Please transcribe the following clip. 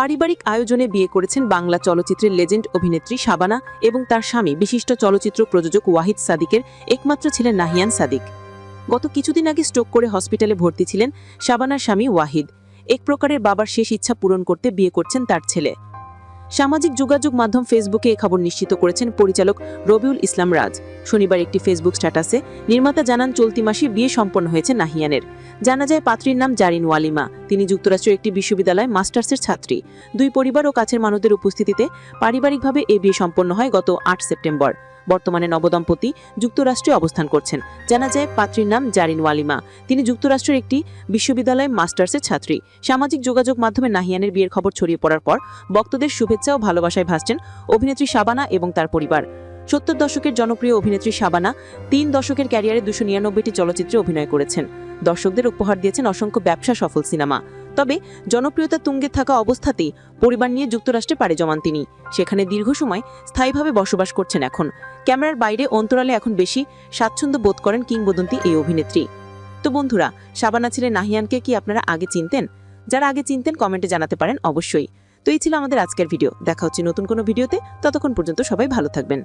পারিবারিক আয়োজনে বিয়ে করেছেন বাংলা চলচ্চিত্রের লেজেন্ড অভিনেত্রী শাবানা এবং তার স্বামী, বিশিষ্ট চলচ্চিত্র প্রযোজক ওয়াহিদ সাদিকের একমাত্র ছিলেন নাহিয়ান সাদিক। গত কিছুদিন আগে স্ট্রোক করে হসপিটালে ভর্তি ছিলেন শাবানার স্বামী ওয়াহিদ। এক প্রকারের বাবার শেষ ইচ্ছা পূরণ করতে বিয়ে করছেন তার ছেলে। সামাজিক যোগাযোগ মাধ্যম ফেসবুকে এ খবর নিশ্চিত করেছেন পরিচালক রবিউল ইসলাম রাজ। শনিবার একটি ফেসবুক স্ট্যাটাসে নির্মাতা জানান, চলতি মাসে বিয়ে সম্পন্ন হয়েছে নাহিয়ানের। জানা যায়, পাত্রীর নাম জারিন ওয়ালিমা। তিনি যুক্তরাষ্ট্রের একটি বিশ্ববিদ্যালয় মাস্টার্সের ছাত্রী। দুই পরিবার ও কাছের মানুষদের উপস্থিতিতে পারিবারিকভাবে এ বিয়ে সম্পন্ন হয় গত আট সেপ্টেম্বর। বর্তমানে নবদম্পতি যুক্তরাষ্ট্রে অবস্থান করছেন। জানা যায়, পাত্রীর নাম জারিন ওয়ালিমা। তিনি যুক্তরাষ্ট্রের একটি বিশ্ববিদ্যালয় মাস্টার্সের ছাত্রী। সামাজিক যোগাযোগ মাধ্যমে নাহিয়ানের বিয়ের খবর ছড়িয়ে পড়ার পর ভক্তদের শুভেচ্ছা ও ভালোবাসায় ভাসছেন অভিনেত্রী শাবানা এবং তার পরিবার। সত্তর দশকের জনপ্রিয় অভিনেত্রী শাবানা তিন দশকের ক্যারিয়ারে দুশো নিরানব্বইটি চলচ্চিত্রে অভিনয় করেছেন। দর্শকদের উপহার দিয়েছেন অসংখ্য ব্যবসা, সফল সিনেমা। তবে জনপ্রিয়তা তুঙ্গে থাকা অবস্থাতেই পরিবার নিয়ে যুক্তরাষ্ট্রে পাড়ি জমান তিনি। সেখানে দীর্ঘ সময় স্থায়ীভাবে বসবাস করছেন এখন। ক্যামেরার বাইরে অন্তরালে এখন বেশি স্বাচ্ছন্দ্য বোধ করেন কিংবদন্তি এই অভিনেত্রী। তো বন্ধুরা, শাবানা ছিলেন নাহিয়ানকে কি আপনারা আগে চিনতেন? যারা আগে চিনতেন, কমেন্টে জানাতে পারেন অবশ্যই। তো এই ছিল আমাদের আজকের ভিডিও। দেখা হচ্ছে নতুন কোনো ভিডিওতে। ততক্ষণ পর্যন্ত সবাই ভালো থাকবেন।